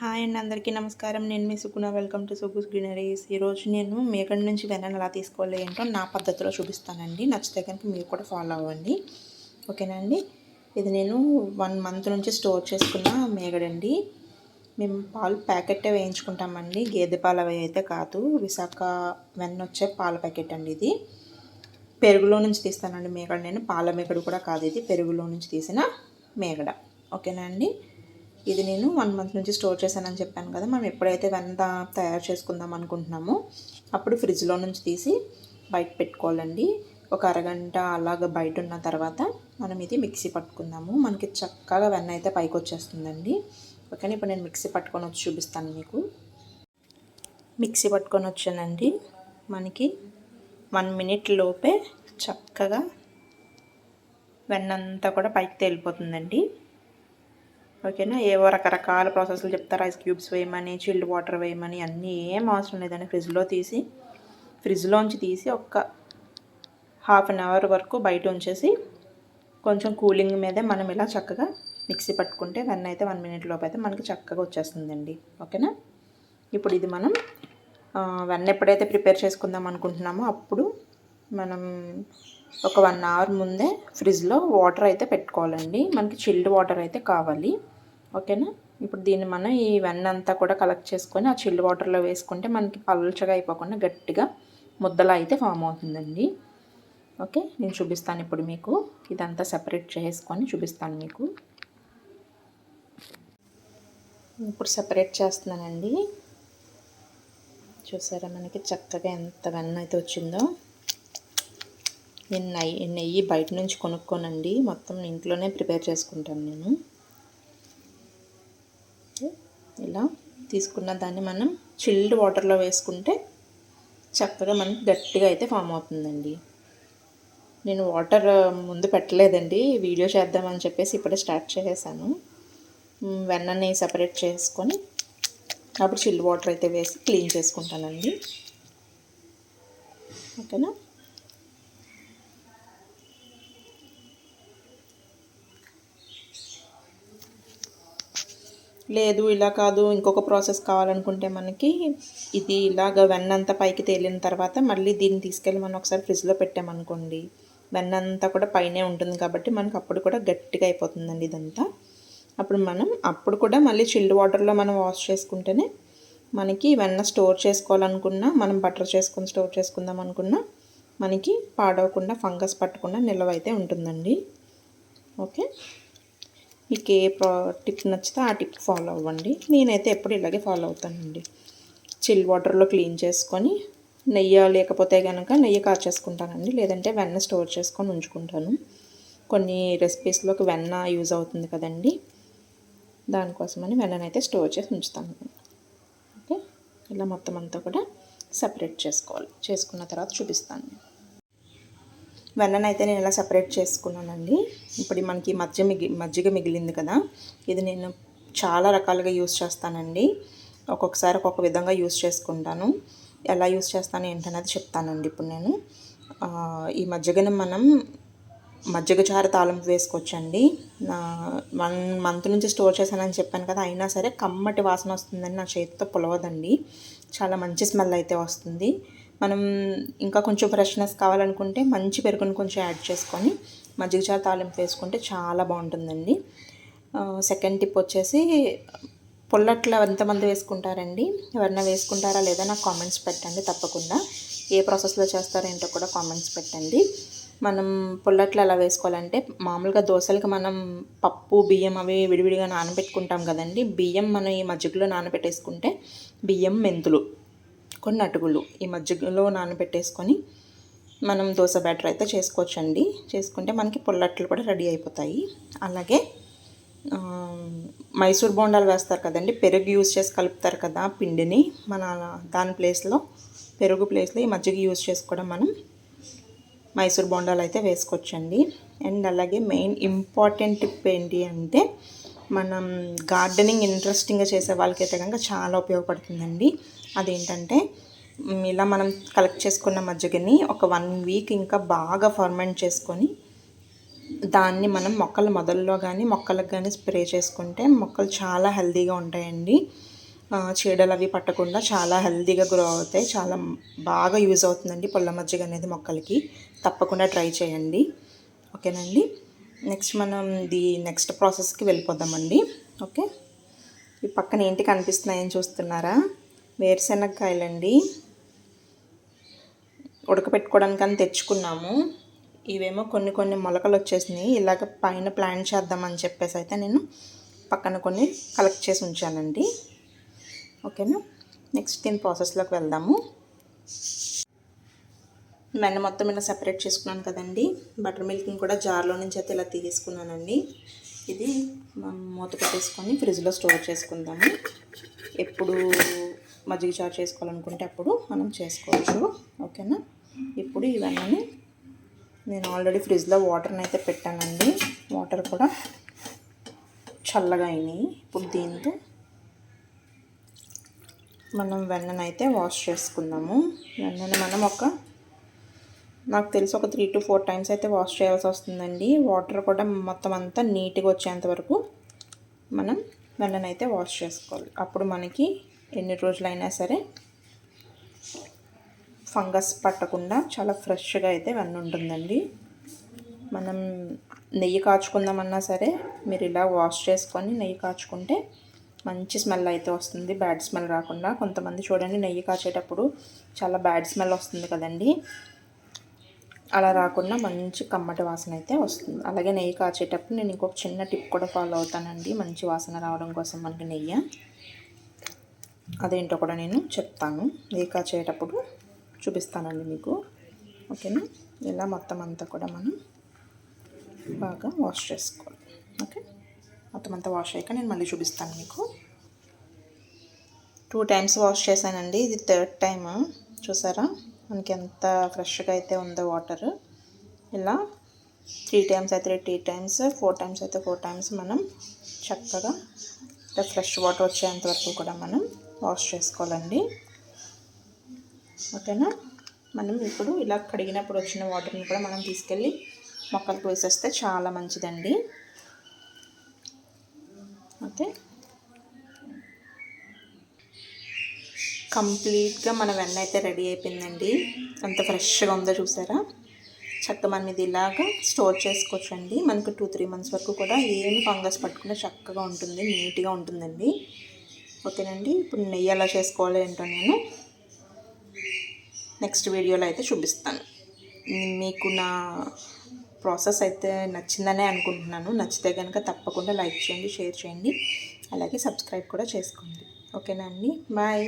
Hi అండి అందరికీ నమస్కారం. నేను మీ Sukuna welcome to Sugus greeneries. ఈరోజు నేను మేకడి నుంచి వెన్నను ఎలా తీసుకోవాలి ఏంటో నా పద్ధతిలో చూపిస్తానండి. నచ్చితే కనుక మీరు కూడా ఫాలో అవ్వండి. ఓకేనండి ఇది నేను వన్ మంత్ నుంచి స్టోర్ చేసుకున్న మేగడండి. మేము పాలు ప్యాకెట్టే వేయించుకుంటామండి. గేదె పాలు అవి అయితే కాదు. విశాఖ వెన్న వచ్చే పాల ప్యాకెట్ అండి ఇది. పెరుగులో నుంచి తీస్తానండి మేగడ. నేను పాల మేగడు కూడా కాదు ఇది. పెరుగులో నుంచి తీసిన మేగడ. ఓకేనా అండి? ఇది నేను వన్ మంత్ నుంచి స్టోర్ చేశానని చెప్పాను కదా. మనం ఎప్పుడైతే వెన్న తయారు చేసుకుందాం అనుకుంటున్నామో అప్పుడు ఫ్రిడ్జ్లో నుంచి తీసి బయట పెట్టుకోవాలండి. ఒక అరగంట అలాగ బయట ఉన్న తర్వాత మనం ఇది మిక్సీ పట్టుకుందాము. మనకి చక్కగా వెన్న అయితే పైకి వచ్చేస్తుందండి. ఓకే ఇప్పుడు నేను మిక్సీ పట్టుకొని వచ్చి చూపిస్తాను మీకు. మిక్సీ పట్టుకొని వచ్చానండి. మనకి వన్ మినిట్ లోపే చక్కగా వెన్నంతా కూడా పైకి తేలిపోతుందండి. ఓకేనా? ఏవో రకరకాల ప్రాసెస్లు చెప్తారు. ఐస్ క్యూబ్స్ వేయమని చిల్డ్ వాటర్ వేయమని అన్నీ ఏం అవసరం లేదండి. ఫ్రిడ్జ్లో తీసి ఫ్రిడ్జ్లోంచి తీసి ఒక్క హాఫ్ అన్ అవర్ వరకు బయట ఉంచేసి కొంచెం కూలింగ్ మీదే మనం ఇలా చక్కగా మిక్సీ పట్టుకుంటే వెన్న అయితే వన్ మినిట్ లోపు అయితే మనకి చక్కగా వచ్చేస్తుందండి. ఓకేనా? ఇప్పుడు ఇది మనం వెన్న ఎప్పుడైతే ప్రిపేర్ చేసుకుందాం అనుకుంటున్నామో అప్పుడు మనం ఒక వన్ అవర్ ముందే ఫ్రిడ్జ్లో వాటర్ అయితే పెట్టుకోవాలండి. మనకి చిల్డ్ వాటర్ అయితే కావాలి. ఓకేనా? ఇప్పుడు దీన్ని మనం ఈ వెన్న అంతా కూడా కలెక్ట్ చేసుకొని ఆ చిల్లు వాటర్లో వేసుకుంటే మనకి పల్చగా అయిపోకుండా గట్టిగా ముద్దలా అయితే ఫామ్ అవుతుందండి. ఓకే? నేను చూపిస్తాను ఇప్పుడు మీకు. ఇదంతా సెపరేట్ చేసుకొని చూపిస్తాను మీకు. ఇప్పుడు సెపరేట్ చేస్తున్నానండి. చూసారా మనకి చక్కగా ఎంత వెన్న అయితే వచ్చిందో. నేను నెయ్యి నెయ్యి బయట నుంచి కొనుక్కోనండి. మొత్తం ఇంట్లోనే ప్రిపేర్ చేసుకుంటాను నేను. ఇలా తీసుకున్న దాన్ని మనం చిల్డ్ వాటర్లో వేసుకుంటే చక్కగా మనకి గట్టిగా అయితే ఫామ్ అవుతుందండి. నేను వాటర్ uh, ముందు పెట్టలేదండి. వీడియో చేద్దామని చెప్పేసి ఇప్పుడే స్టార్ట్ చేసేసాను. వెన్నని సపరేట్ చేసుకొని అప్పుడు చిల్డ్ వాటర్ అయితే వేసి క్లీన్ చేసుకుంటానండి. ఓకేనా? లేదు ఇలా కాదు ఇంకొక ప్రాసెస్ కావాలనుకుంటే మనకి ఇది ఇలాగ వెన్నంతా పైకి తేలిన తర్వాత మళ్ళీ దీన్ని తీసుకెళ్ళి మనం ఒకసారి ఫ్రిడ్జ్లో పెట్టామనుకోండి వెన్నంతా కూడా పైనే ఉంటుంది కాబట్టి మనకు అప్పుడు కూడా గట్టిగా అయిపోతుందండి ఇదంతా. అప్పుడు మనం అప్పుడు కూడా మళ్ళీ చిల్డ్ వాటర్లో మనం వాష్ చేసుకుంటేనే మనకి వెన్న స్టోర్ చేసుకోవాలనుకున్నా మనం బటర్ చేసుకొని స్టోర్ చేసుకుందాం అనుకున్నా మనకి పాడవకుండా ఫంగస్ పట్టకుండా నిల్వ అయితే ఉంటుందండి. ఓకే? మీకు ఏ ప్రా టిప్ నచ్చితే ఆ టిప్ ఫాలో అవ్వండి. నేనైతే ఎప్పుడు ఇలాగే ఫాలో అవుతానండి. చిల్ వాటర్లో క్లీన్ చేసుకొని నెయ్యి లేకపోతే కనుక నెయ్యి కాచేసుకుంటానండి. లేదంటే వెన్న స్టోర్ చేసుకొని ఉంచుకుంటాను. కొన్ని రెసిపీస్లోకి వెన్న యూజ్ అవుతుంది కదండి. దానికోసమని వెన్ననైతే స్టోర్ చేసి ఉంచుతాను. ఓకే? ఇలా మొత్తం అంతా కూడా సపరేట్ చేసుకోవాలి. చేసుకున్న తర్వాత చూపిస్తాను. వెన్ననైతే నేను ఇలా సపరేట్ చేసుకున్నానండి. ఇప్పుడు మనకి మధ్య మిగి మజ్జిగ మిగిలింది కదా ఇది నేను చాలా రకాలుగా యూస్ చేస్తానండి. ఒక్కొక్కసారి ఒక్కొక్క విధంగా యూస్ చేసుకుంటాను. ఎలా యూస్ చేస్తాను ఏంటనేది చెప్తానండి ఇప్పుడు నేను. ఈ మజ్జిగను మనం మజ్జిగ చారు తాలింపు వేసుకోవచ్చండి. వన్ మంత్ నుంచి స్టోర్ చేశానని చెప్పాను కదా అయినా సరే కమ్మటి వాసన వస్తుందని నా చేతితో పులవదండి. చాలా మంచి స్మెల్ అయితే వస్తుంది. మనం ఇంకా కొంచెం ఫ్రెష్నెస్ కావాలనుకుంటే మంచి పెరుగుని కొంచెం యాడ్ చేసుకొని మజ్జిగ చారు తాలింపు వేసుకుంటే చాలా బాగుంటుందండి. సెకండ్ టిప్ వచ్చేసి పొల్లట్లు ఎంతమంది వేసుకుంటారండి? ఎవరైనా వేసుకుంటారా లేదా నాకు కామెంట్స్ పెట్టండి తప్పకుండా. ఏ ప్రాసెస్లో చేస్తారో ఏంటో కూడా కామెంట్స్ పెట్టండి. మనం పొల్లట్లు ఎలా వేసుకోవాలంటే మామూలుగా దోశలకి మనం పప్పు బియ్యం అవి విడివిడిగా నానబెట్టుకుంటాం కదండి. బియ్యం మనం ఈ మజ్జిగలో నానబెట్టేసుకుంటే బియ్యం మెంతులు. కొన్ని అటుకులు ఈ మజ్జిగలో నానబెట్టేసుకొని మనం దోశ బ్యాటర్ అయితే చేసుకోవచ్చండి. చేసుకుంటే మనకి పొల్లట్లు కూడా రెడీ అయిపోతాయి. అలాగే మైసూర్ బోండాలు వేస్తారు కదండి పెరుగు యూజ్ చేసి కలుపుతారు కదా పిండిని. మన దాని ప్లేస్లో పెరుగు ప్లేస్లో ఈ మజ్జిగ యూజ్ చేసుకోవడం మనం మైసూర్ బోండాలు అయితే వేసుకోవచ్చండి. అండ్ అలాగే మెయిన్ ఇంపార్టెంట్ టిప్ ఏంటి అంటే మనం గార్డెనింగ్ ఇంట్రెస్టింగ్గా చేసే వాళ్ళకైతే కనుక చాలా ఉపయోగపడుతుందండి. అదేంటంటే ఇలా మనం కలెక్ట్ చేసుకున్న మజ్జిగని ఒక వన్ వీక్ ఇంకా బాగా ఫర్మెంట్ చేసుకొని దాన్ని మనం మొక్కల మొదల్లో కానీ మొక్కలకు కానీ స్ప్రే చేసుకుంటే మొక్కలు చాలా హెల్తీగా ఉంటాయండి. చీడలు అవి పట్టకుండా చాలా హెల్తీగా గ్రో అవుతాయి. చాలా బాగా యూజ్ అవుతుందండి పొల్ల మజ్జిగ అనేది మొక్కలకి. తప్పకుండా ట్రై చేయండి. ఓకేనండి? నెక్స్ట్ మనం ది నెక్స్ట్ ప్రాసెస్కి వెళ్ళిపోదామండి. ఓకే ఈ పక్కన ఏంటి కనిపిస్తున్నాయని చూస్తున్నారా? వేరుశెనగకాయలండి. ఉడకపెట్టుకోవడానికి అని తెచ్చుకున్నాము. ఇవేమో కొన్ని కొన్ని మొలకలు వచ్చేసినాయి ఇలాగ పైన ప్లాన్ చేద్దామని చెప్పేసి అయితే నేను పక్కన కొన్ని కలెక్ట్ చేసి ఉంచానండి. ఓకేనా నెక్స్ట్ దీని ప్రాసెస్లోకి వెళ్దాము. వెన్న మొత్తం ఇలా సెపరేట్ చేసుకున్నాను కదండి. బటర్ మిల్క్ని కూడా జార్లో నుంచి అయితే ఇలా తీసుకున్నానండి ఇది మనం మూత పెట్టేసుకొని ఫ్రిడ్జ్లో స్టోర్ చేసుకుందాము. ఎప్పుడు మజ్జిగ చారు చేసుకోవాలనుకుంటే అప్పుడు మనం చేసుకోవచ్చు. ఓకేనా? ఇప్పుడు ఇవన్నీ నేను ఆల్రెడీ ఫ్రిడ్జ్లో వాటర్ని అయితే పెట్టానండి. వాటర్ కూడా చల్లగా అయినాయి. ఇప్పుడు దీంతో మనం వెన్ననైతే వాష్ చేసుకుందాము. వెన్నను మనం ఒక నాకు తెలిసి ఒక త్రీ టు ఫోర్ టైమ్స్ అయితే వాష్ చేయాల్సి వస్తుందండి. వాటర్ కూడా మొత్తం అంతా నీట్గా వచ్చేంత వరకు మనం వెన్ననైతే వాష్ చేసుకోవాలి. అప్పుడు మనకి ఎన్ని రోజులైనా సరే ఫంగస్ పట్టకుండా చాలా ఫ్రెష్గా అయితే వెన్న ఉంటుందండి. మనం నెయ్యి కాచుకుందామన్నా సరే మీరు ఇలా వాష్ చేసుకొని నెయ్యి కాచుకుంటే మంచి స్మెల్ అయితే వస్తుంది. బ్యాడ్ స్మెల్ రాకుండా కొంతమంది చూడండి నెయ్యి కాచేటప్పుడు చాలా బ్యాడ్ స్మెల్ వస్తుంది కదండి. అలా రాకుండా మంచి కమ్మటి వాసన అయితే వస్తుంది. అలాగే నెయ్యి కాచేటప్పుడు నేను ఇంకొక చిన్న టిప్ కూడా ఫాలో అవుతానండి. మంచి వాసన రావడం కోసం మనకి నెయ్యి. అదేంటో కూడా నేను చెప్తాను. నెయ్యి కాచేటప్పుడు చూపిస్తానండి మీకు. ఓకేనా? ఇలా మొత్తం అంతా కూడా మనం బాగా వాష్ చేసుకోవాలి. ఓకే? మొత్తం అంతా వాష్ అయ్యాక నేను మళ్ళీ చూపిస్తాను మీకు. టూ టైమ్స్ వాష్ చేశానండి. ఇది థర్డ్ టైమ్. చూసారా? మనకి ఎంత ఫ్రెష్గా అయితే ఉందో వాటర్. ఇలా త్రీ టైమ్స్ అయితే త్రీ టైమ్స్ ఫోర్ టైమ్స్ అయితే ఫోర్ టైమ్స్ మనం చక్కగా ఇట్లా ఫ్రెష్ వాటర్ వచ్చేంత వరకు కూడా మనం వాష్ చేసుకోవాలండి. ఓకేనా? మనం ఇప్పుడు ఇలా కడిగినప్పుడు వచ్చిన వాటర్ని కూడా మనం తీసుకెళ్ళి మొక్కలకు వేసేస్తే చాలా మంచిదండి. ఓకే? కంప్లీట్గా మన వెన్న అయితే రెడీ అయిపోయిందండి. అంత ఫ్రెష్గా ఉందో చూసారా? చక్కగా మనం ఇది ఇలాగా స్టోర్ చేసుకోవచ్చండి. మనకు టూ త్రీ మంత్స్ వరకు కూడా ఏమి ఫంగస్ పట్టకుండా చక్కగా ఉంటుంది నీట్గా ఉంటుందండి. ఓకేనండి. ఇప్పుడు నెయ్యి ఎలా చేసుకోవాలో ఏంటో నేను నెక్స్ట్ వీడియోలో అయితే చూపిస్తాను. మీకు నా ప్రాసెస్ అయితే నచ్చిందనే అనుకుంటున్నాను. నచ్చితే కనుక తప్పకుండా లైక్ చేయండి షేర్ చేయండి. అలాగే సబ్స్క్రైబ్ కూడా చేసుకోండి. ఓకేనా అండి? బాయ్.